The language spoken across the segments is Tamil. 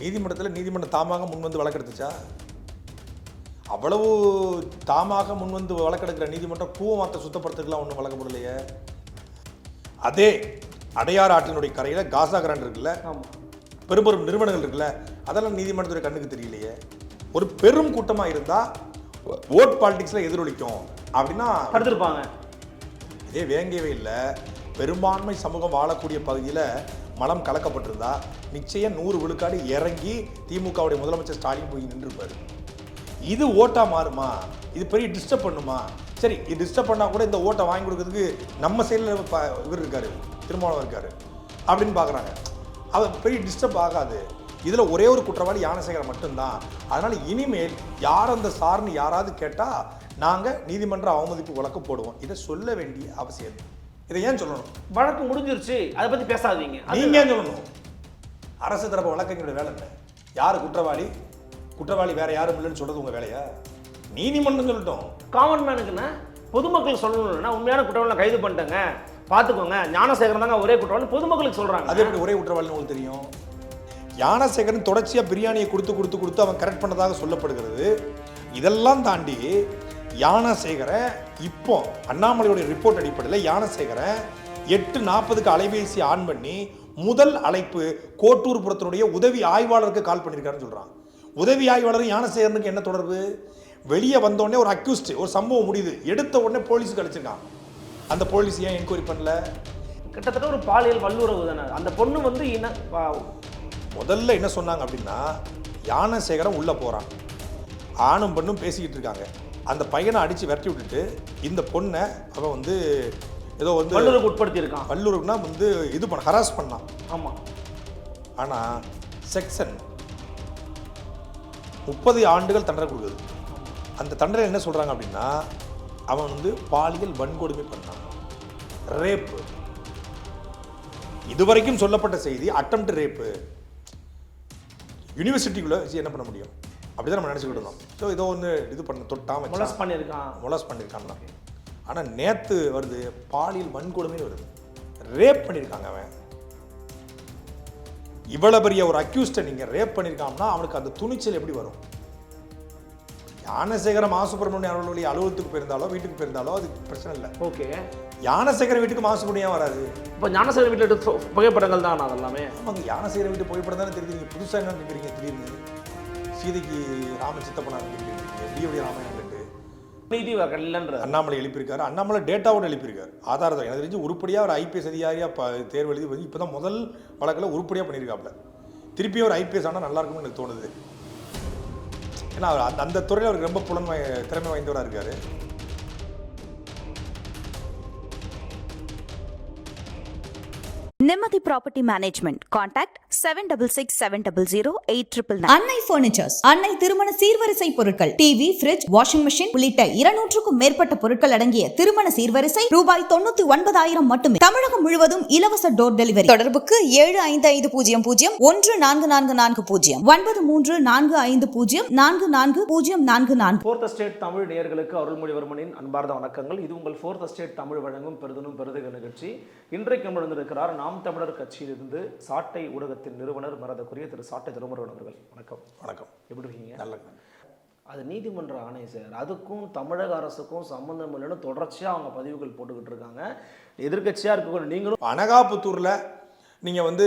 நீதிமன்றத்தில் நீதிமன்றம் தாமாக முன் வந்து வழக்கெடுத்துச்சா? அவ்வளவு தாமாக முன் வந்து வழக்கெடுக்கிற நீதிமன்றம் கூவமாத்தை சுத்தப்படுத்துறதுக்குலாம் ஒன்றும் வழக்கப்படலையே அதே அடையாறு ஆற்றினுடைய கரையில் காசா கிராண்ட் இருக்குல்ல? பெரும் பெரும் நிறுவனங்கள் இருக்குல்ல? அதெல்லாம் நீதிமன்றத்துடைய கண்ணுக்கு தெரியலையே. ஒரு பெரும் கூட்டமாக இருந்தால் ஓட் பாலிடிக்ஸில் எதிரொலிக்கும். அப்படின்னா தடுத்திருப்பாங்க. இதே வேங்கவே இல்லை. பெரும்பான்மை சமூகம் வாழக்கூடிய பகுதியில் மலம் கலக்கப்பட்டிருந்தா நிச்சயம் நூறு விழுக்காடு இறங்கி திமுகவுடைய முதலமைச்சர் ஸ்டாலின் போய் நின்றுப்பாரு. இது ஓட்டா மாறுமா? இது பெரிய டிஸ்டர்ப் பண்ணுமா? சரி இது டிஸ்டர்ப் பண்ணால் கூட இந்த ஓட்டை வாங்கி கொடுக்கறதுக்கு நம்ம சைடில் இவர் இருக்காரு திருமாவளவன் இருக்காரு. அப்படின்னு பார்க்குறாங்க அவர் பெரிய டிஸ்டர்ப் ஆகாது. இதில் ஒரே ஒரு குற்றவாளி யானசேகரன் மட்டும்தான். அதனால் இனிமேல் யார் அந்த சார்னு யாராவது கேட்டால் நாங்கள் நீதிமன்ற அவமதிப்பு வழக்கு போடுவோம். இதை சொல்ல வேண்டிய அவசியம். இதை ஏன் சொல்லணும்? வழக்கு முடிஞ்சிருச்சு. அதை பத்தி பேசாதீங்க. அது- நீங்க ஏன் சொல்லணும்? அரசு தரப்பு வழக்கறிஞரோட வேலை என்ன? யார் குற்றவாளி? குற்றவாளி வேற யாரும் இல்லைன்னு சொல்றது உங்க வேலையா? நீதிமன்றம் சொல்லட்டும். காமன் மேனுக்குன்னா பொதுமக்கள் சொல்லணும்னா உண்மையான குற்றவாளி கைது பண்ணிட்டேங்க. பார்த்துக்கோங்க. ஞானசேகரன் தாங்க ஒரே குற்றவாளி. பொதுமக்களுக்கு சொல்றாங்க. அது எப்படி ஒரே குற்றவாளின்னு உங்களுக்கு தெரியும்? யானசேகரன் தொடர்ச்சியாக பிரியாணியை கொடுத்து கொடுத்து கொடுத்து அவன் கரெக்ட் பண்ணதாக சொல்லப்படுகிறது. இதெல்லாம் தாண்டி யானசேகரன் இப்போ அண்ணாமலையோட ரிப்போர்ட் அடிப்படையில் யானசேகரன் எட்டு நாற்பதுக்கு அலைபேசி ஆன் பண்ணி முதல் அழைப்பு கோட்டூர்புரத்தினுடைய உதவி ஆய்வாளருக்கு கால் பண்ணியிருக்காருன்னு சொல்கிறான் உதவி ஆய்வாளரும் யானசேகரனுக்கு என்ன தொடர்பு? வெளியே வந்தோடனே ஒரு அக்யூஸ்ட் ஒரு சம்பவம் முடியுது. எடுத்த உடனே போலீஸுக்கு அழைச்சிருக்கான். அந்த போலீஸ் ஏன் என்கொயரி பண்ணல? கிட்டத்தட்ட ஒரு பாலியல் வல்லுறவு தானே. அந்த பொண்ணு வந்து வா- முதல்ல என்ன சொன்னாங்க அப்படின்னா யானசேகரன் உள்ளே போகிறான் ஆணும் பெண்ணும் பேசிக்கிட்டு இருக்காங்க. அந்த பையனை அடித்து விரட்டி விட்டுட்டு இந்த பொண்ணை அவன் வந்து ஏதோ வந்து வல்லுறவுக்கு உட்படுத்தி இருக்கான் வல்லூருக்குனா வந்து இது பண்ண ஹராஸ் பண்ணான். ஆமா. ஆனால் செக்ஷன் முப்பது ஆண்டுகள் தண்டனை கொடுக்குது. அந்த தண்டனை என்ன சொல்கிறாங்க அப்படின்னா அவன் வந்து பாலியல் வன்கொடுமை பண்ணான். ரேப்பு இதுவரைக்கும் சொல்லப்பட்ட செய்தி அட்டம்ப்ட் ரேப்பு யூனிவர்சிட்டிக்குள்ளே என்ன பண்ண முடியும்? அப்படிதான் நம்ம நினச்சிக்கிட்டு இருந்தோம். ஸோ ஏதோ ஒன்று இது பண்ண தொட்டாம மொலஸ் பண்ணியிருக்கான். மொலாஸ் பண்ணியிருக்கான்னா ஆனால் நேற்று வருது பாலியல் வன்கொடுமைன்னு வருது. ரேப் பண்ணியிருக்காங்க அவன். இவ்வளோ பெரிய ஒரு அக்யூஸ்டை நீங்கள் ரேப் பண்ணியிருக்காங்கன்னா அவனுக்கு அந்த துணிச்சல் எப்படி வரும்? யானசேகரம் மாசுப்பிரமணியம் அவர்களுடைய அலுவலகத்துக்கு போயிருந்தாலோ வீட்டுக்கு போயிருந்தாலோ அது பிரச்சனை இல்லை. ஓகே. யானசேகரம் வீட்டுக்கு மாசுபடியாக வராது? இப்போ ஞானசேகரன் வீட்டில் புகைப்படங்கள் தான் அதெல்லாமே. ஆமாங்க யானசேகரம் வீட்டு போய்படம் தானே தெரியுது. நீங்கள் புதுசாக என்ன நினைக்கிறீங்க திடீர்னு. சீதைக்கு ராம சித்தப்பனா நினைக்கிறீங்க எப்படியுடைய ராமாயணம் கண்டு நீதி இல்லைன்ற அண்ணாமலை எழுப்பியிருக்காரு. அண்ணாமலை டேட்டாவோட எழுப்பியிருக்காரு. ஆதாரத்தை எனக்கு தெரிஞ்சு உருப்படியாக ஒரு ஐபிஎஸ் அதிகாரியாக ப தேர்வு எழுதி வந்து இப்போ தான் முதல் வழக்கில் உருப்படியாக பண்ணியிருக்காப்புல. திருப்பியும் ஒரு ஐபிஎஸ் ஆனால் நல்லா இருக்கும்னு எனக்கு தோணுது. ஏன்னா அவர் அந்த அந்த துறையில் அவருக்கு ரொம்ப புலன் வாய்- திறமை வாய்ந்தவராக இருக்காரு. Nimati Property Management. Contact 766 700 899. அன்னை பர்னிச்சர்ஸ் அன்னை திருமண சீர்வரிசை பொருட்கள் டிவி ஃபிரிட்ஜ் வாஷிங் மெஷின் உள்ளிட்ட இருநூற்றுக்கும் மேற்பட்ட பொருட்கள் அடங்கிய திருமண சீர்வரிசை ரூபாய் தொண்ணூத்தி ஒன்பதாயிரம் மட்டுமே தமிழகம் முழுவதும் இலவச டோர் டெலிவரி தொடர்புக்கு ஏழு ஐந்து ஐந்து பூஜ்ஜியம் பூஜ்ஜியம் ஒன்று நான்கு நான்கு நான்கு பூஜ்ஜியம் ஒன்பது மூன்று நான்கு ஐந்து பூஜ்ஜியம் நான்கு நான்கு பூஜ்ஜியம் நான்கு நான்கு ஃபோர்த் ஸ்டேட் தமிழ் நேயர்களுக்கு அருள்மொழிவர்மனின் அன்பார்ந்த வணக்கங்கள் இது உங்கள் ஃபோர்த் ஸ்டேட் தமிழ் வழங்கும் பெருதனும் பெருதுக நிகழ்ச்சி இன்றைக்கு நம்மிருந்திருக்கிறார் நாம் தமிழர் கட்சியிலிருந்து சாட்டை ஊடகத்தின் நிறுவனர் மரதக்குரிய திரு சாட்டை திருமுருகன் அவர்கள். வணக்கம். வணக்கம். எப்படி இருக்கீங்க? நல்ல அது நீதிமன்ற ஆணை சார். அதுக்கும் தமிழக அரசுக்கும் சம்மந்தம் இல்லைன்னு தொடர்ச்சியாக அவங்க பதிவுகள் போட்டுக்கிட்டு இருக்காங்க. எதிர்க்கட்சியாக இருக்கக்கூடிய நீங்களும் அனகாபுத்தூரில் நீங்கள் வந்து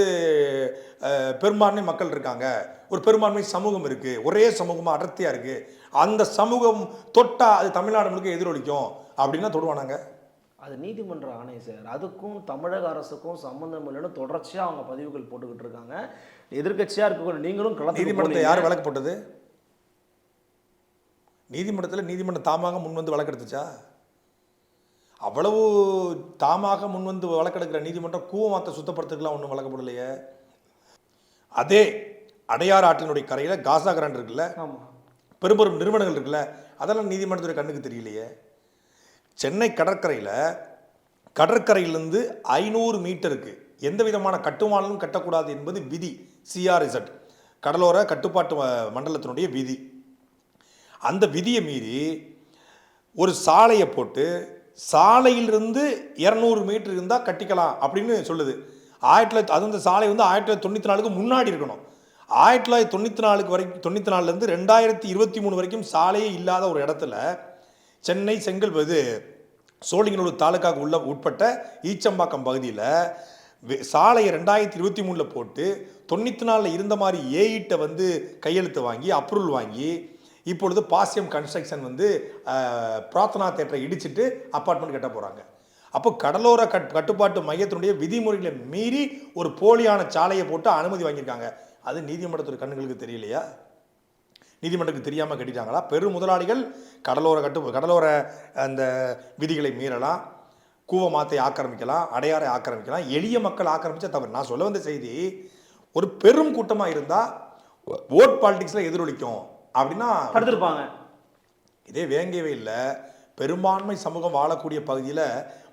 பெரும்பான்மை மக்கள் இருக்காங்க. ஒரு பெரும்பான்மை சமூகம் இருக்குது ஒரே சமூகமாக அடர்த்தியாக இருக்குது அந்த சமூகம் தொட்டா அது தமிழ்நாடு முழுக்க எதிரொலிக்கும். அப்படின்னா தொடுவானாங்க? அது நீதிமன்ற ஆணை சார் அதுக்கும் தமிழக அரசுக்கும் சம்மந்தம் இல்லைன்னு தொடர்ச்சியாக அவங்க பதிவுகள் போட்டுக்கிட்டு இருக்காங்க. எதிர்க்கட்சியாக இருக்கக்கூடிய நீங்களும் களத்துக்கு நீதிமன்றத்தை போனீங்க. யார் வழக்கு போட்டது நீதிமன்றத்தில் நீதிமன்றம் தாமாக முன் வந்து வழக்கெடுத்துச்சா? அவ்வளவு தாமாக முன் வந்து வழக்கெடுக்கிற நீதிமன்றம் கூவமாத்தை சுத்தப்படுத்துறதுக்குலாம் ஒன்றும் வழக்கப்படலையே. அதே அடையாறு ஆற்றினுடைய கரையில் காசா கிராண்ட் இருக்குல்ல? பெரும் பெரும் நிறுவனங்கள் இருக்குல்ல? அதெல்லாம் நீதிமன்றத்துடைய கண்ணுக்கு தெரியலையே. சென்னை கடற்கரையில் கடற்கரையிலிருந்து ஐநூறு மீட்டருக்கு எந்த விதமான கட்டுமானமும் கட்டக்கூடாது என்பது விதி சிஆர்இசட் கடலோர கட்டுப்பாட்டு மண்டலத்தினுடைய விதி. அந்த விதியை மீறி ஒரு சாலையை போட்டு சாலையிலிருந்து இரநூறு மீட்டர் இருந்தால் கட்டிக்கலாம் அப்படின்னு சொல்லுது. ஆயிரத்தி தொள்ளாயிரத்தி அது அந்த சாலை வந்து ஆயிரத்தி தொள்ளாயிரத்தி தொண்ணூற்றி நாலுக்கு முன்னாடி இருக்கணும். ஆயிரத்தி தொள்ளாயிரத்தி தொண்ணூற்றி நாலுக்கு வரைக்கும் தொண்ணூற்றி நாலுலேருந்து ரெண்டாயிரத்தி இருபத்தி மூணு வரைக்கும் சாலையே இல்லாத ஒரு இடத்துல சென்னை செங்கல்பது சோழிங்கநல்லூர் தாலுக்காவுக்கு உள்ள உட்பட்ட ஈச்சம்பாக்கம் பகுதியில் சாலையை ரெண்டாயிரத்தி இருபத்தி மூணில் போட்டு தொண்ணூற்றி நாலில் இருந்த மாதிரி ஏஇட்டை வந்து கையெழுத்து வாங்கி அப்ரூவல் வாங்கி இப்பொழுது பாசியம் கன்ஸ்ட்ரக்ஷன் வந்து பிரார்த்தனா தேட்டரை இடிச்சிட்டு அப்பார்ட்மெண்ட் கட்ட போகிறாங்க அப்போ கடலோர கட் கட்டுப்பாட்டு மையத்தினுடைய விதிமுறைகளை மீறி ஒரு போலியான சாலையை போட்டு அனுமதி வாங்கியிருக்காங்க. அது நீதிமன்றத்துடைய கண்ணுகளுக்கு தெரியலையா? நீதிமன்றத்துக்கு தெரியாமல் கட்டிட்டாங்களா? பெரும் முதலாளிகள் கடலோர கட்டு கடலோர அந்த விதிகளை மீறலாம் கூவமாத்தை ஆக்கிரமிக்கலாம் அடையாரை ஆக்கிரமிக்கலாம் எளிய மக்கள் ஆக்கிரமிச்சா தவறு. நான் சொல்ல வந்த செய்தி ஒரு பெரும் கூட்டமாக இருந்தால் ஓட் பாலிடிக்ஸில் எதிரொலிக்கும். அப்படின்னா தடுத்திருப்பாங்க. இதே வேங்கவே இல்லை. பெரும்பான்மை சமூகம் வாழக்கூடிய பகுதியில்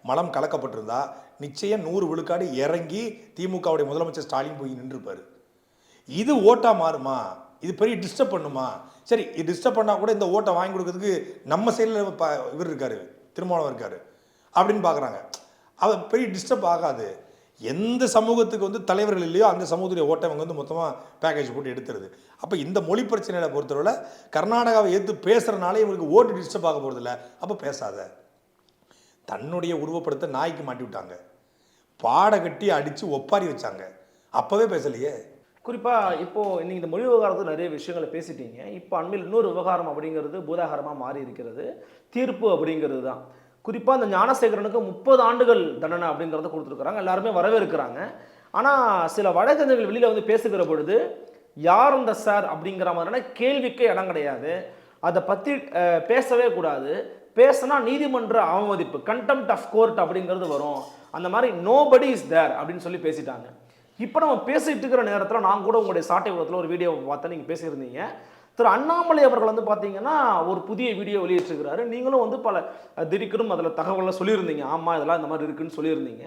மலம் கலக்கப்பட்டிருந்தா நிச்சயம் நூறு விழுக்காடு இறங்கி திமுகவுடைய முதலமைச்சர் ஸ்டாலின் போய் நின்றுப்பார். இது ஓட்டா மாறுமா? இது பெரிய டிஸ்டர்ப் பண்ணுமா? சரி இது டிஸ்டர்ப் பண்ணால் கூட இந்த ஓட்டை வாங்கி கொடுக்கறதுக்கு நம்ம சைடில் இவர் இருக்காரு திருமணம் இருக்காரு அப்படின்னு பார்க்குறாங்க அது பெரிய டிஸ்டர்ப் ஆகாது. எந்த சமூகத்துக்கு வந்து தலைவர்கள் இல்லையோ அந்த சமூகத்துடைய ஓட்டை அவங்க வந்து மொத்தமாக பேக்கேஜ் போட்டு எடுத்துருது. அப்போ இந்த மொழி பிரச்சனைகளை பொறுத்தவரை கர்நாடகாவை எடுத்து பேசுகிறனால இவங்களுக்கு ஓட்டு டிஸ்டர்ப் ஆக போகிறதில்ல அப்போ பேசாத. தன்னுடைய உருவப்படுத்த நாய்க்கு மாட்டி விட்டாங்க. பாடை கட்டி அடித்து ஒப்பாரி வச்சாங்க. அப்போவே பேசலையே. குறிப்பாக இப்போது நீங்கள் இந்த மொழி விவகாரத்தில் நிறைய விஷயங்களை பேசிட்டீங்க. இப்போ அண்மையில் இன்னொரு விவகாரம் அப்படிங்கிறது பூதாகாரமாக மாறி இருக்கிறது. தீர்ப்பு அப்படிங்கிறது தான். குறிப்பாக அந்த ஞானசேகரனுக்கு முப்பது ஆண்டுகள் தண்டனை அப்படிங்கிறத கொடுத்துருக்குறாங்க. எல்லாருமே வரவேற்கிறாங்க. ஆனால் சில வழக்கறிஞர்கள் வெளியில் வந்து பேசுகிற பொழுது யார் அந்த சார்? அப்படிங்கிற மாதிரியான கேள்விக்கு இடம் கிடையாது. அதை பற்றி பேசவே கூடாது. பேசினா நீதிமன்ற அவமதிப்பு கண்டெம்ட் ஆஃப் கோர்ட் அப்படிங்கிறது வரும். அந்த மாதிரி நோபடி இஸ் தேர் அப்படின்னு சொல்லி பேசிட்டாங்க. இப்போ நம்ம பேசிகிட்டு இருக்கிற நேரத்தில் நான் கூட உங்களுடைய சாட்டை உலகத்தில் ஒரு வீடியோ பார்த்தேன் நீங்கள் பேசியிருந்தீங்க. திரு அண்ணாமலை அவர்கள் வந்து பார்த்தீங்கன்னா ஒரு புதிய வீடியோ வெளியிட்டிருக்கிறாரு. நீங்களும் வந்து பல அஹ், அதில் தகவலாம் சொல்லியிருந்தீங்க. ஆமாம் இதெல்லாம் இந்த மாதிரி இருக்குன்னு சொல்லியிருந்தீங்க.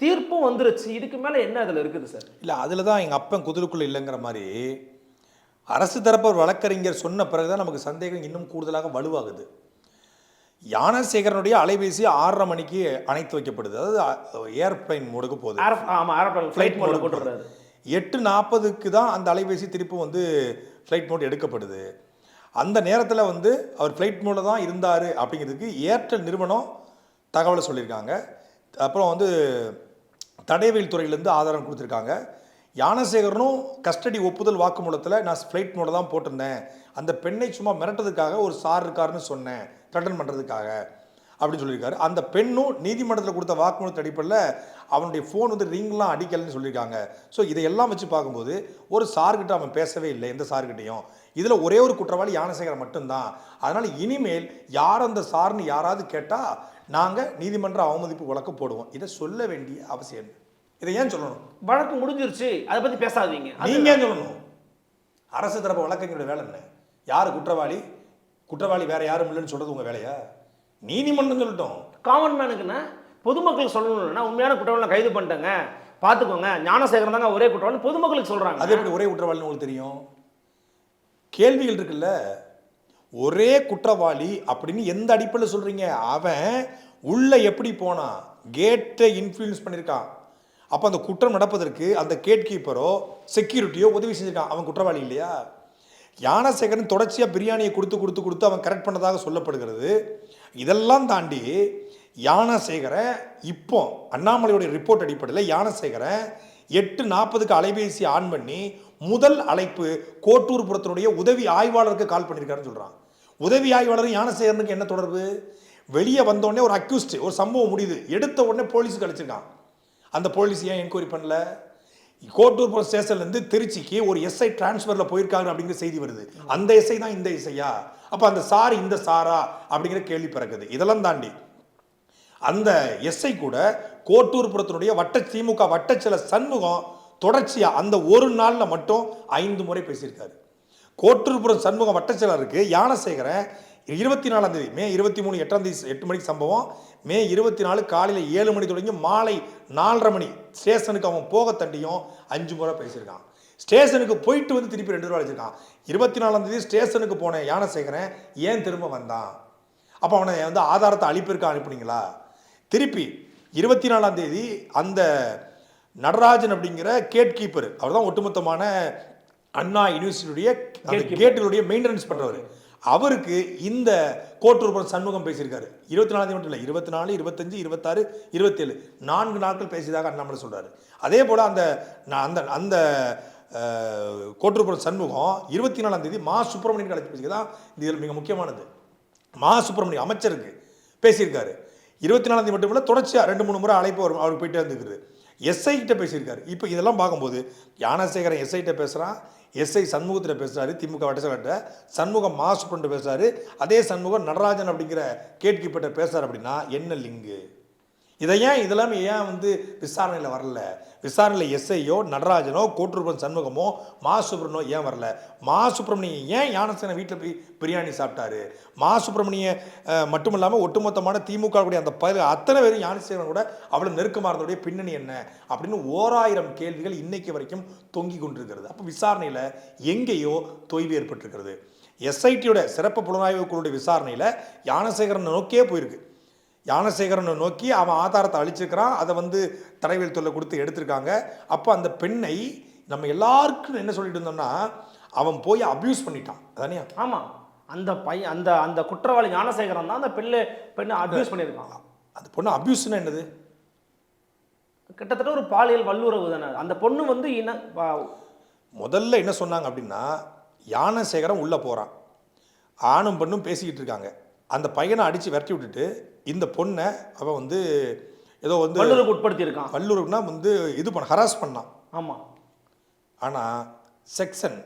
தீர்ப்பும் வந்துருச்சு. இதுக்கு மேலே என்ன அதில் இருக்குது சார்? இல்லை அதில் தான் எங்கள் அப்பன் குதிரைக்குள்ளே இல்லைங்கிற மாதிரி அரசு தரப்பு ஒரு வழக்கறிஞர் சொன்ன பிறகு தான் நமக்கு சந்தேகம் இன்னும் கூடுதலாக வலுவாகுது. யானசேகரனுடைய அலைபேசி ஆறரை மணிக்கு அணைத்து வைக்கப்படுது. அதாவது ஏர்பிளைன் மோடுக்கு போகுது. ஆமாம் ஏரோப்ளைன் ஃப்ளைட் மோடில் போட்டுடுறாரு. எட்டு நாற்பதுக்கு தான் அந்த அலைபேசி திருப்பி வந்து ஃப்ளைட் மோட் எடுக்கப்படுது. அந்த நேரத்தில் வந்து அவர் ஃப்ளைட் மோடில் தான் இருந்தார் அப்படிங்கிறதுக்கு ஏர்டெல் நிறுவனம் தகவலை சொல்லியிருக்காங்க. அப்புறம் வந்து தடயவியல் துறையிலேருந்து ஆதாரம் கொடுத்துருக்காங்க. யானசேகரனும் கஸ்டடி ஒப்புதல் வாக்குமூலத்தில் நான் ஃப்ளைட் மோட தான் போட்டிருந்தேன். அந்த பெண்ணை சும்மா மிரட்டதுக்காக ஒரு சார் இருக்காருன்னு சொன்னேன். த்ரெட்டன் பண்ணுறதுக்காக அப்படின்னு சொல்லியிருக்காரு. அந்த பெண்ணும் நீதிமன்றத்தில் கொடுத்த வாக்குமூலத்து அடிப்படையில் அவனுடைய ஃபோன் வந்து ரிங்லாம் அடிக்கலைன்னு சொல்லியிருக்காங்க. ஸோ இதையெல்லாம் வச்சு பார்க்கும்போது ஒரு சார்கிட்ட அவன் பேசவே இல்லை எந்த சார்கிட்டையும். இதில் ஒரே ஒரு குற்றவாளி யானசேகரன் மட்டும்தான். அதனால் இனிமேல் யார் அந்த சார்னு யாராவது கேட்டால் நாங்கள் நீதிமன்ற அவமதிப்பு வழக்கு போடுவோம். இதை சொல்ல வேண்டிய அவசியம்? இதை ஏன் சொல்லணும்? வழக்கு முடிஞ்சிருச்சு. அதை பற்றி பேசாதீங்க. அது- நீங்க ஏன் சொல்லணும்? அரசு தரப்பு வழக்கறிஞரோட வேலை என்ன? யார் குற்றவாளி? குற்றவாளி வேற யாரும் இல்லைன்னு சொல்றது உங்க வேலையா? நீதிமன்றம் சொல்லட்டும். காமன் மேனுக்குன்னா பொதுமக்கள் சொல்லணும்னா உண்மையான குற்றவாளி கைது பண்ணிட்டேங்க. பார்த்துக்கோங்க ஞானசேகரன் தாங்க ஒரே குற்றவாளி பொதுமக்களுக்கு சொல்றாங்க. அது எப்படி ஒரே குற்றவாளின்னு உங்களுக்கு தெரியும்? கேள்விகள் இருக்குல்ல. ஒரே குற்றவாளி அப்படின்னு எந்த அடிப்படையில் சொல்றீங்க? அவன் உள்ள எப்படி போனான் கேட்டை இன்ஃப்ளூயன்ஸ் பண்ணியிருக்கான். அப்போ அந்த குற்றம் நடப்பதற்கு அந்த கேட் கீப்பரோ செக்யூரிட்டியோ உதவி செஞ்சிருக்கான். அவன் குற்றவாளி இல்லையா? யானசேகரன் தொடர்ச்சியாக பிரியாணியை கொடுத்து கொடுத்து கொடுத்து அவன் கரெக்ட் பண்ணதாக சொல்லப்படுகிறது. இதெல்லாம் தாண்டி யானசேகரை இப்போ அண்ணாமலையுடைய ரிப்போர்ட் அடிப்படையில் யானசேகரை எட்டு நாற்பதுக்கு அலைபேசி ஆன் பண்ணி முதல் அழைப்பு கோட்டூர்புரத்தினுடைய உதவி ஆய்வாளருக்கு கால் பண்ணியிருக்காருன்னு சொல்கிறான் உதவி ஆய்வாளரும் யானசேகரனுக்கு என்ன தொடர்பு? வெளியே வந்தோடனே ஒரு அக்யூஸ்ட் ஒரு சம்பவம் முடியுது. எடுத்த உடனே போலீஸுக்கு அழைச்சிருக்கான். அந்த போலீஸ் ஏன் என்கொயரி பண்ணல? கோட்டூர்புரம் ஸ்டேஷன்லேருந்து திருச்சிக்கு ஒரு எஸ்ஐ டிரான்ஸ்ஃபரில் போயிருக்காங்க அப்படிங்கிற செய்தி வருது. அந்த எஸ்ஐ தான் இந்த இசையா அப்போ அந்த சார் இந்த சாரா அப்படிங்கிற கேள்வி பிறக்குது. இதெல்லாம் தாண்டி அந்த எஸ்ஐ கூட கோட்டூர்புரத்தினுடைய வட்ட திமுக வட்டச்சில சண்முகம் தொடர்ச்சியாக அந்த ஒரு நாளில் மட்டும் ஐந்து முறை பேசியிருக்காரு. கோட்டூர்புரம் சண்முகம் வட்டச்சலருக்கு யானசேகரன் இருபத்தி நாலாம் தேதி மே இருபத்தி மூணு எட்டாம் தேதி எட்டு மணிக்கு சம்பவம். மே இருபத்தி நாலு காலையில் ஏழு மணி தொடங்கி மாலை நாலரை மணி. ஸ்டேஷனுக்கு அவன் போக தண்டியும் அஞ்சு முறை பேசியிருக்கான். ஸ்டேஷனுக்கு போயிட்டு வந்து திருப்பி ரெண்டு ரூபா அழைச்சிருக்கான். இருபத்தி நாலாம் தேதி ஸ்டேஷனுக்கு போன யானசேகரன் ஏன் திரும்ப வந்தான்? அப்போ அவனை வந்து ஆதாரத்தை அழிப்பிற்கு அனுப்புனீங்களா? திருப்பி இருபத்தி நாலாம் தேதி அந்த நடராஜன் அப்படிங்கிற கேட் கீப்பர் அவர் தான் ஒட்டுமொத்தமான அண்ணா யூனிவர்சிட்டியுடைய கேட்டுகளுடைய மெயின்டெனன்ஸ் பண்றவர். அவருக்கு இந்த கோட்டூர் சண்முகம் பேசியிருக்காரு. இருபத்தி நாலாவது மட்டும் இல்லை இருபத்தி நாலு இருபத்தஞ்சு இருபத்தாறு இருபத்தேழு நான்கு நாட்கள் பேசியதாக அண்ணாமலை சொல்கிறாரு அதே போல் அந்த நான் அந்த அந்த அஹ், கோட்டூர்புரம் சண்முகம் இருபத்தி நாலாம் தேதி மா சுப்பிரமணியன் அழைச்சி பேசியது தான் இதில் மிக முக்கியமானது. மா சுப்பிரமணியம் அமைச்சருக்கு பேசியிருக்காரு. இருபத்தி நாலாம் தேதி மட்டும் இல்லை தொடர்ச்சியாக ரெண்டு மூணு முறை அழைப்பு வரும் அவருக்கு போயிட்டே இருந்துருக்குது எஸ்ஐ கிட்ட பேசியிருக்காரு. இப்போ இதெல்லாம் பார்க்கும்போது ஞானசேகரன் எஸ்ஐ கிட்ட பேசுகிறான் எஸ்ஐ சண்முகத்தில் பேசுகிறாரு திமுக வட்டசலட்ட சண்முகம் மா சுப்பிரண்டு பேசுகிறாரு அதே சண்முகம் நடராஜன் அப்படிங்கிற கேட்கிப்பட்ட பேசுகிறார் அப்படின்னா என்ன லிங்கு? இதை ஏன் இதெல்லாம் ஏன் வந்து விசாரணையில் வரல? விசாரணையில் எஸ்ஐயோ நடராஜனோ கோட்டுருப்பன் சண்முகமோ மா சுப்பிரமணியோ ஏன் வரல? மா சுப்பிரமணியம் ஏன் ஞானசேன வீட்டில் போய் பிரியாணி சாப்பிட்டாரு? மா சுப்பிரமணிய மட்டுமில்லாமல் மட்டும் இல்லாமல் ஒட்டுமொத்தமான திமுக கூடிய அந்த பயிர் அத்தனை பேரும் யானசேனன் கூட அவ்வளோ நெருக்கமாக இருந்ததுடைய பின்னணி என்ன? அப்படின்னு ஓராயிரம் கேள்விகள் இன்னைக்கு வரைக்கும் தொங்கி கொண்டிருக்கிறது. அப்போ விசாரணையில் எங்கேயோ தொய்வு ஏற்பட்டிருக்கிறது. எஸ்ஐடியோட சிறப்பு புலனாய்வு குழுடைய விசாரணையில் யானசேகரன் நோக்கியே போயிருக்கு. ஞானசேகரனை நோக்கி அவன் ஆதாரத்தை அழிச்சிருக்கிறான். அதை வந்து தடவியல் தொல்லை கொடுத்து எடுத்திருக்காங்க. அப்போ அந்த பெண்ணை நம்ம எல்லாருக்கும் என்ன சொல்லிட்டு இருந்தோம்னா அவன் போய் அப்யூஸ் பண்ணிட்டான். அதானே? ஆமா. அந்த பையன் அந்த அந்த குற்றவாளி ஞானசேகரன் தான் அந்த பெண்ணு பெண்ணை அபியூஸ் பண்ணியிருக்கான். அந்த பொண்ணு அப்யூஸ்னா என்னது? கிட்டத்தட்ட ஒரு பாலியல் வல்லுறவு தானே. அந்த பொண்ணு வந்து வா- முதல்ல என்ன சொன்னாங்க அப்படின்னா யானசேகரன் உள்ளே போகிறான் ஆணும் பெண்ணும் பேசிக்கிட்டு இருக்காங்க. அந்த பையனை அடித்து விரட்டி விட்டுட்டு இந்த பொண்ணை அவன் வந்து ஏதோ வந்து வல்லுறவுக்கு உட்படுத்தி இருக்கான் வல்லுறவுனா வந்து இது பண்ண ஹராஸ் பண்ணான். ஆமா. ஆனால் செக்ஷன்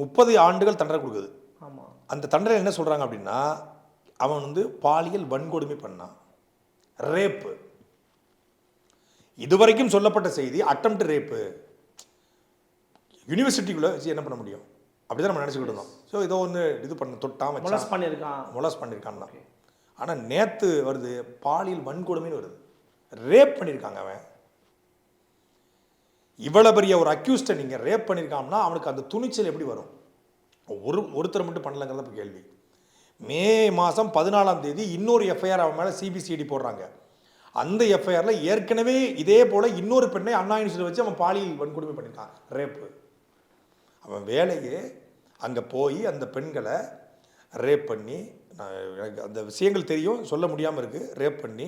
முப்பது ஆண்டுகள் தண்டனை கொடுக்குது. ஆமா. அந்த தண்டனை என்ன சொல்கிறாங்க அப்படின்னா அவன் வந்து பாலியல் வன்கொடுமை பண்ணான். ரேப்பு இதுவரைக்கும் சொல்லப்பட்ட செய்தி அட்டம்ப்ட் ரேப்பு யூனிவர்சிட்டிக்குள்ளே வச்சு என்ன பண்ண முடியும்? அப்படிதான் நம்ம நினச்சிக்கிட்டு இருந்தோம். ஸோ ஏதோ ஒன்று இது பண்ண வச்சான் மொலஸ் பண்ணியிருக்கான் மொலாஸ் பண்ணியிருக்கான்னா ஆனால் நேத்து வருது பாலியல் வன்கொடுமைன்னு வருது. ரேப் பண்ணியிருக்காங்க அவன். இவ்வளோ பெரிய ஒரு அக்யூஸ்டை நீங்கள் ரேப் பண்ணியிருக்கான்னா அவனுக்கு அந்த துணிச்சல் எப்படி வரும்? ஒரு ஒருத்தர் மட்டும் பண்ணலங்கிறத இப்போ கேள்வி. மே மாதம் பதினாலாம் தேதி இன்னொரு எஃப்ஐஆர் அவன் மேலே சிபிசிஐடி போடுறாங்க. அந்த எஃப்ஐஆரில் ஏற்கனவே இதே போல் இன்னொரு பெண்ணை அண்ணா யூனிவர்சிட்டி வச்சு அவன் பாலியல் வன்கொடுமை பண்ணியிருக்கான் ரேப்பு அவன் வேலையே அங்கே போய் அந்த பெண்களை ரேப் பண்ணி நான் எனக்கு அந்த விஷயங்கள் தெரியும் சொல்ல முடியாமல் இருக்குது ரேப் பண்ணி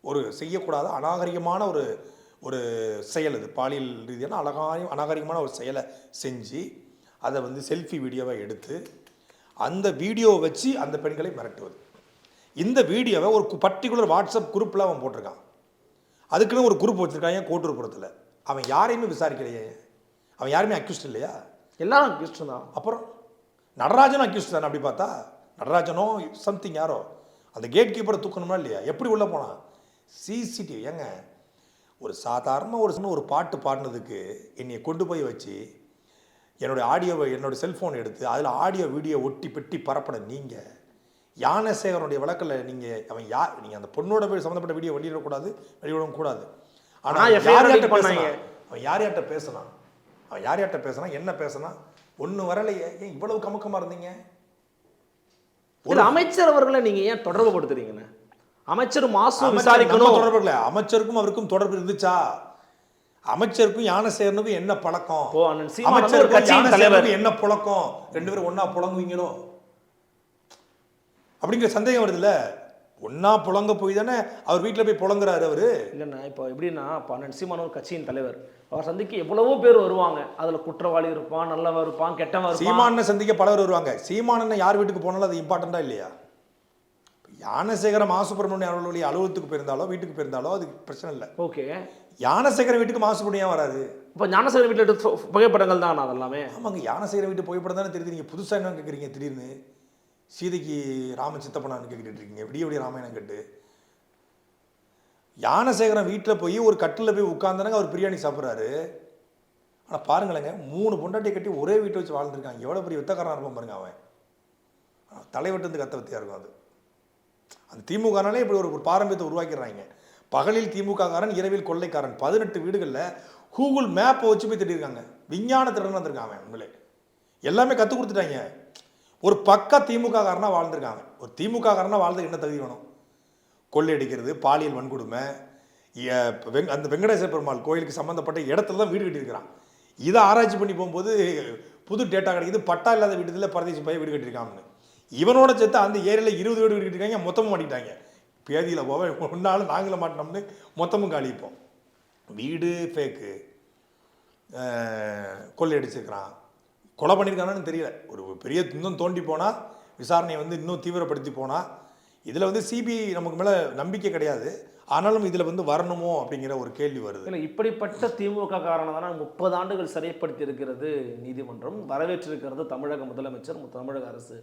ஒரு செய்யக்கூடாத அநாகரிகமான ஒரு ஒரு செயல் அது. பாலியல் ரீதியான அழகான அநாகரிகமான ஒரு செயலை செஞ்சு அதை வந்து செல்ஃபி வீடியோவை எடுத்து அந்த வீடியோவை வச்சு அந்த பெண்களை மிரட்டுவது. இந்த வீடியோவை ஒரு பர்டிகுலர் வாட்ஸ்அப் குரூப்பில் அவன் போட்டிருக்கான். அதுக்குன்னு ஒரு குரூப் வச்சுருக்காங்க கோட்டூர்புரத்தில். அவன் யாரையுமே விசாரிக்கலையே. அவன் யாருமே அக்யூஸ்ட் இல்லையா? எல்லாரும் அக்யூஸ்ட் தான். அப்புறம் நடராஜனும் அக்யூஸ்ட் தானே. அப்படி பார்த்தா நடராஜனோ சம்திங் யாரோ அந்த கேட் கீப்பரை தூக்கணுமா இல்லையா? எப்படி உள்ளே போனான் சிசிடிவி ஏங்க ஒரு சாதாரண ஒரு சின்ன ஒரு பாட்டு பாடினதுக்கு என்னைய கொண்டு போய் வச்சு என்னுடைய ஆடியோவை என்னோட செல்ஃபோன் எடுத்து அதில் ஆடியோ வீடியோ ஒட்டி பெட்டி பரப்பின நீங்கள் யானசேகரனுடைய வழக்கில் நீங்கள் அவன் யார் நீங்கள் அந்த பொண்ணோட போய் சம்மந்தப்பட்ட வீடியோ வெளியிடக்கூடாது வெளியிடவும் கூடாது. ஆனா ஆனால் யார் யார்கிட்ட. பேசினான் அவன் யார் யார்கிட்ட பேசினான் அவன் யார் யார்கிட்ட பேசினான் என்ன பேசினான் ஒன்று வரலையே ஏன் இவ்வளவு கமுக்கமாக இருந்தீங்க? இல்ல அமைச்சர் அவர்களை நீங்க ஏன் தொடர்பு படுத்துறீங்கன்னு? அமைச்சர் மாசு விசாரிக்கணும். தொடர்பு இல்லை. அமைச்சருக்கும் அவருக்கும் தொடர்பு இருந்துச்சா? அமைச்சருக்கும் யானசேகரனுக்கும் என்ன பழக்கம்? ஒரு அமைச்சருக்கும். யானசேகரனுக்கும் என்ன புழக்கம்? ரெண்டு பேரும் ஒண்ணா புழங்குவீங்களோ? அப்படிங்கிற சந்தேகம் வருதுல்ல. ஒண்ணா புழங்க போய் தானே அவர் வீட்டில் போய் புழங்குறாரு அவரு? இல்லைண்ணா இப்போ எப்படின்னா இப்போ ஒரு கட்சியின் தலைவர். அவர் சந்திக்க எவ்வளவோ பேர் வருவாங்க. அதுல குற்றவாளி இருப்பான் நல்லவன் இருப்பான் கெட்டவன் இருப்பான். சீமானை சந்திக்க பலர் வருவாங்க. சீமானனை யார் வீட்டுக்கு போனாலும் அது இம்பார்ட்டண்டா இல்லையா? யானசேகர மாசுப்பிரமணியம் அவர்களுடைய அலுவலகத்துக்கு போயிருந்தாலோ வீட்டுக்கு போயிருந்தாலோ அது பிரச்சனை இல்லை. ஓகே. யானசேகர வீட்டுக்கு மாசுப்பிரமணியம் வராது? இப்போ ஞானசேகர் வீட்டில் புகைப்படங்கள் தான் அதெல்லாமே. ஆமாங்க யானசேகர வீட்டு புகைப்படம் தானே தெரியுது. நீங்கள் புதுசாக என்ன கேட்குறீங்க திடீர்னு? சீதைக்கு ராம சித்தப்பனான்னு கேட்டுட்டு இருக்கீங்க. விடிய விடிய ராமாயணம் கேட்டு. யானசேகரன் வீட்டில் போய் ஒரு கட்டில் போய் உட்கார்ந்தானங்க அவர் பிரியாணி சாப்பிட்றாரு. ஆனால் பாருங்களேங்க மூணு பொண்டாட்டியை கட்டி ஒரே வீட்டை வச்சு வாழ்ந்துருக்காங்க. எவ்வளோ பெரிய யுத்தக்காரனாக இருப்பான் பாருங்க அவன். தலைவட்டந்து கத்த வத்தியாக இருக்கும் அது. அந்த திமுகனாலே இப்படி ஒரு ஒரு பாரம்பரியத்தை உருவாக்கிடுறாங்க. பகலில் திமுககாரன் இரவில் கொள்ளைக்காரன். பதினெட்டு வீடுகளில் கூகுள் மேப்பை வச்சு போய் திட்டிருக்காங்க விஞ்ஞான திறன் வந்திருக்கான் அவன் உண்மையிலே. எல்லாமே கற்றுக் கொடுத்துட்டாங்க. ஒரு பக்கா திமுக காரனாக வாழ்ந்துருக்காங்க. ஒரு திமுக வாழ்ந்தது என்ன தகுதி வேணும்? கொள்ளையடிக்கிறது பாலியல் வன்கொடுமை வெங்- அந்த வெங்கடேஸ்வர பெருமாள் கோயிலுக்கு சம்மந்தப்பட்ட இடத்துல தான் வீடு கட்டியிருக்கிறான். இதை ஆராய்ச்சி பண்ணி போகும்போது புது டேட்டா கிடைக்குது. பட்டா இல்லாத வீட்டுல பரதேசி பையன் வீடு கட்டியிருக்காங்கன்னு இவனோட சேர்த்து அந்த ஏரியாவில் இருபது வீடு வீடு மொத்தமும் மாட்டிட்டாங்க பேதியில் போக ஒன்றாலும் நாங்களும் மாட்டினோம்னு மொத்தமும் காலிப்போம் வீடு ஃபேக்கு கொள்ளையடிச்சிருக்கிறான் கொலை பண்ணியிருக்கானான்னு தெரியல. ஒரு பெரிய இன்னும் தோண்டி போனால் விசாரணையை வந்து இன்னும் தீவிரப்படுத்தி போனால் இதில் வந்து சிபிஐ நமக்கு மேலே நம்பிக்கை கிடையாது. ஆனாலும் இதில் வந்து வரணுமோ அப்படிங்கிற ஒரு கேள்வி வருது. இல்லை இப்படிப்பட்ட திமுக காரணம் தானே முப்பது ஆண்டுகள் சிறைப்படுத்தி இருக்கிறது நீதிமன்றம். வரவேற்றிருக்கிறது தமிழக முதலமைச்சர் தமிழக அரசு.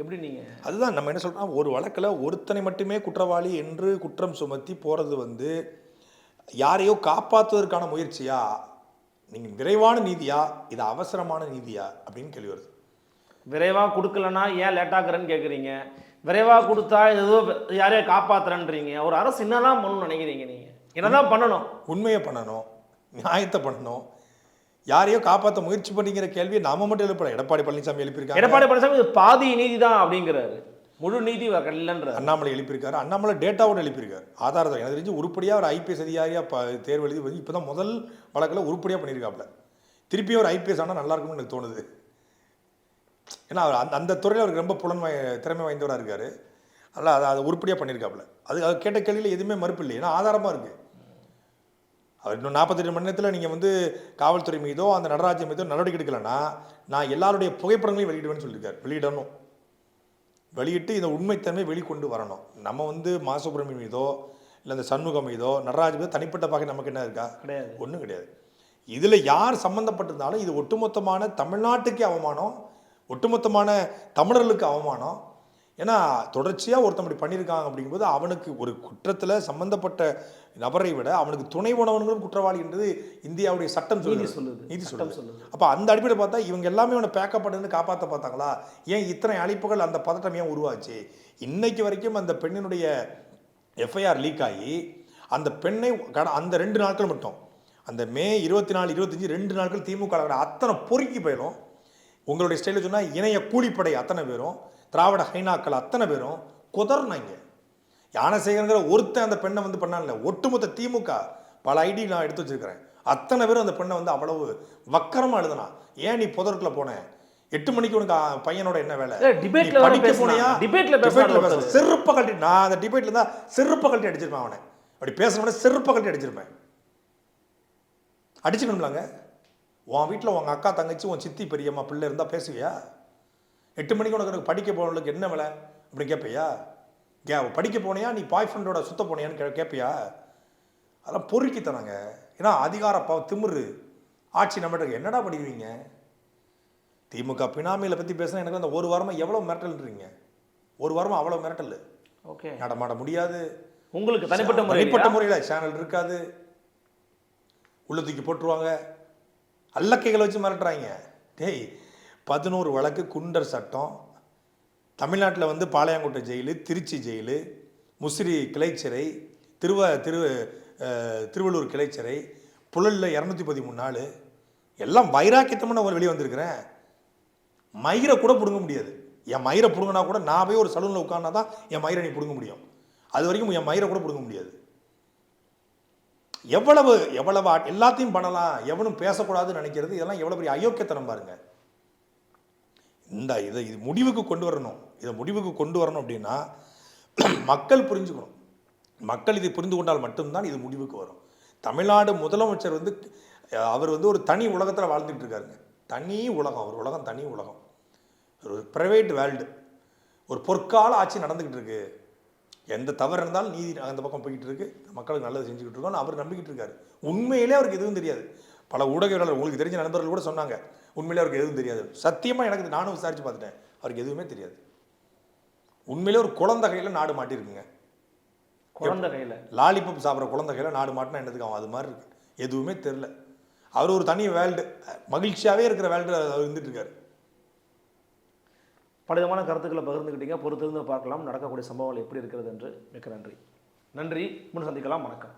எப்படி நீங்க அதுதான் நம்ம என்ன சொல்றோம் ஒரு வழக்கில் ஒருத்தனை மட்டுமே குற்றவாளி என்று குற்றம் சுமத்தி போகிறது வந்து யாரையோ காப்பாற்றுவதற்கான முயற்சியா நீங்கள் விரைவான நீதியா? இது அவசரமான நீதியா? அப்படின்னு கேள்வி வருது. விரைவா கொடுக்கலன்னா ஏன் லேட்டாக்குறேன்னு கேட்குறீங்க விரைவா கொடுத்தா ஏதோ யாரையோ காப்பாத்துறேன்றீங்க. ஒரு அரசு என்னதான் பண்ணணும்னு நினைக்கிறீங்க நீங்க? என்னதான் பண்ணணும்? உண்மையை பண்ணணும். நியாயத்தை பண்ணணும். யாரையோ காப்பாற்ற முயற்சி பண்ணிங்கிற கேள்வியை நாம மட்டும் எழுப்பல. எடப்பாடி பழனிசாமி எழுப்பியிருக்காங்க. எடப்பாடி பழனிசாமி இது பாதி நீதி தான் அப்படிங்கிறாரு. முழு நீதி இல்லைன்றாரு. அண்ணாமலை எழுப்பியிருக்காரு. அண்ணாமலை டேட்டாவோட எழுப்பியிருக்காரு. ஆதாரத்தை எனக்கு தெரிஞ்சு உருப்படியாக ஒரு ஐபிஎஸ் அதிகாரியாக ப தேர்வு எழுதி வந்து இப்போ தான் முதல் வழக்கில் உருப்படியாக பண்ணியிருக்காப்புல. திருப்பியும் ஒரு ஐபிஎஸ் ஆனால் நல்லா இருக்கும்னு எனக்கு தோணுது. ஏன்னா அவர் அந்த அந்த துறையில் அவருக்கு ரொம்ப புலன் வாய்- திறமை வாய்ந்தவராக இருக்கார். அதில் அதை அதை உருப்படியாக பண்ணியிருக்காப்புல. அது அது கேட்ட கேள்வியில் எதுவுமே மறுப்பு இல்லை. ஏன்னா ஆதாரமாக இருக்குது அவர் இன்னும் நாற்பத்தெட்டு மணி நேரத்தில் நீங்கள் வந்து காவல்துறை மீதோ அந்த நடராஜன் மீதோ நடவடிக்கை எடுக்கலைன்னா நான் எல்லாருடைய புகைப்படங்களையும் வெளியிடுவேன்னு சொல்லியிருக்காரு. வெளியிடணும். வெளியிட்டு இந்த உண்மைத்தன்மை வெளிக்கொண்டு வரணும். நம்ம வந்து மா சுப்பிரமணியம் மீதோ இல்லை இந்த சண்முகம் மீதோ நடராஜ் மீதோ தனிப்பட்ட பாகை நமக்கு என்ன இருக்கா? கிடையாது. ஒன்றும் கிடையாது. இதில் யார் சம்மந்தப்பட்டிருந்தாலும் இது ஒட்டுமொத்தமான தமிழ்நாட்டுக்கே அவமானம் ஒட்டுமொத்தமான தமிழர்களுக்கு அவமானம் ஏன்னா தொடர்ச்சியாக ஒருத்தன் இப்படி பண்ணியிருக்காங்க அப்படிங்கும்போது அவனுக்கு ஒரு குற்றத்தில் சம்பந்தப்பட்ட நபரை விட அவனுக்கு துணை உணவன்களும் குற்றவாளி என்றது இந்தியாவுடைய சட்டம் நீதி சொல்லுது. நீதி சொல்லுது. அப்போ அந்த அடிப்படையில் பார்த்தா இவங்க எல்லாமே அவனை பேக்கப் பண்ணி காப்பாற்ற பார்த்தாங்களா? ஏன் இத்தனை அழைப்புகள் அந்த பதட்டம் ஏன் உருவாச்சு? இன்னைக்கு வரைக்கும் அந்த பெண்ணினுடைய எஃப்ஐஆர் லீக் ஆகி அந்த பெண்ணை கட- அந்த ரெண்டு நாட்கள் மட்டும் அந்த மே இருபத்தி நாலு இருபத்தஞ்சி ரெண்டு நாட்கள் திமுக அத்தனை பொறுக்கி போயிடும். உங்களுடைய ஸ்டைலில் சொன்னால் இணைய கூலிப்படை அத்தனை பேரும். திராவிட ஹைனாக்கள் அத்தனை பேரும் குதர்னாங்க யானசேகரங்கிற ஒருத்தன் அந்த பெண்ணை வந்து பண்ணான்ல ஒட்டுமொத்த திமுக பல ஐடி நான் எடுத்து வச்சிருக்கிறேன். அத்தனை பேரும் அந்த பெண்ணை வந்து அவ்வளவு வக்கரமாக எழுதுனான் ஏன் நீ புதருக்குள்ள போன? எட்டு மணிக்கு உனக்கு பையனோட என்ன வேலை? வேற படிக்க. போனியா? டிபேட்ல ஒருத்தர். பேச செருப்ப கழட்டி நான் அந்த டிபேட்ல இருந்தா செருப்ப கழட்டி அடிச்சிருப்பேன் அவனை. அப்படி பேசுனவன செருப்ப கழட்டி அடிச்சிருப்பேன். அடிச்சுக்கணும்லாங்க? உன் வீட்டில் உங்க அக்கா தங்கச்சி உன் சித்தி பெரியம்மா பிள்ளை இருந்தா பேசுவியா? எட்டு மணிக்கு உனக்கு படிக்க போனவங்களுக்கு என்ன வேலை? அப்படின்னு கேட்பியா? கே படிக்க போனியா? நீ பாய் ஃப்ரெண்டோட சுத்த போனியான்னு கே கேட்பியா? அதெல்லாம் பொறுக்கித்தனாங்க ஏன்னா அதிகார ப திமிரு ஆட்சி நம்மகிட்ட. என்னடா படிக்கிறீங்க? திமுக பினாமியில் பற்றி பேசினா எனக்கு அந்த ஒரு வாரமாக எவ்வளோ மிரட்டல்ன்றீங்க? ஒரு வாரமாக அவ்வளோ மிரட்டல். ஓகே. நடமாட முடியாது. உங்களுக்கு தனிப்பட்ட தனிப்பட்ட முறையில் முறையில் சேனல் இருக்காது. உள்ள தூக்கி போட்டுருவாங்க. அல்லக்கைகளை வச்சு மிரட்டுறாங்க. டேய் பதினோரு வழக்கு குண்டர் சட்டம் தமிழ்நாட்டில் வந்து பாளையங்கோட்டை ஜெயிலு திருச்சி ஜெயிலு முசிறி கிளைச்சிறை திருவ திரு திருவள்ளூர் கிளைச்சிறை புழலில் இரநூத்தி பதிமூணு நாள் எல்லாம் வைராக்கியத்தமாக நான் வெளியே வந்திருக்கிறேன். மயிரை கூட பிடுங்க முடியாது. என் மயிரை பிடுங்கினா கூட நான் போய் ஒரு சலூனில் உட்கார்னா தான் என் மயிரை நீ பிடுங்க முடியும். அது வரைக்கும் என் மயிரை கூட பிடுங்க முடியாது. எவ்வளவு எவ்வளவு எல்லாத்தையும் பண்ணலாம் எவனும் பேசக்கூடாதுன்னு நினைக்கிறது இதெல்லாம் எவ்வளோ பெரிய அயோக்கியத்தனம் பாருங்க. இந்த இதை இது முடிவுக்கு கொண்டு வரணும். இதை முடிவுக்கு கொண்டு வரணும் அப்படின்னா மக்கள் புரிஞ்சுக்கணும். மக்கள் இதை புரிந்து கொண்டால் மட்டும்தான் இது முடிவுக்கு வரும். தமிழ்நாடு முதலமைச்சர் வந்து அவர் வந்து ஒரு தனி உலகத்தில் வாழ்ந்துட்டு இருக்காருங்க. தனி உலகம் ஒரு உலகம் தனி உலகம். ஒரு ப்ரைவேட் வேர்ல்டு ஒரு பொற்கால ஆட்சி நடந்துக்கிட்டு இருக்கு. எந்த தவறு இருந்தாலும் நீதி அந்த பக்கம் போய்கிட்டு இருக்கு. மக்களுக்கு நல்லது செஞ்சுக்கிட்டு இருக்கோம்னு அவர் நம்பிக்கிட்டு இருக்காரு. உண்மையிலே அவருக்கு எதுவும் தெரியாது. பல ஊடகவியலாளர் உங்களுக்கு தெரிஞ்ச நண்பர்கள் கூட சொன்னாங்க. உண்மையிலே அவருக்கு எதுவும் தெரியாது. சத்தியமாக எனக்கு நானும் விசாரிச்சு பார்த்துட்டேன். அவருக்கு எதுவுமே தெரியாது. உண்மையிலே ஒரு குழந்தை கையில் நாடு மாட்டிருக்குங்க. குழந்தை கையில? லாலிபப் சாப்பிட்ற குழந்தை கையில் நாடு மாட்டினா என்னதுக்கு அவன் அது மாதிரி இருக்கு? எதுவுமே தெரில அவர் ஒரு தனி வேல்டு மகிழ்ச்சியாகவே இருக்கிற வேல்டு அவர் இருந்துட்டு இருக்காரு. பலவிதமான கருத்துக்களை பகிர்ந்துக்கிட்டீங்க பொறுத்திருந்து பார்க்கலாம். நடக்கக்கூடிய சம்பவங்கள் எப்படி இருக்கிறது என்று மிக்க நன்றி. நன்றி. முன் சந்திக்கலாம். வணக்கம்.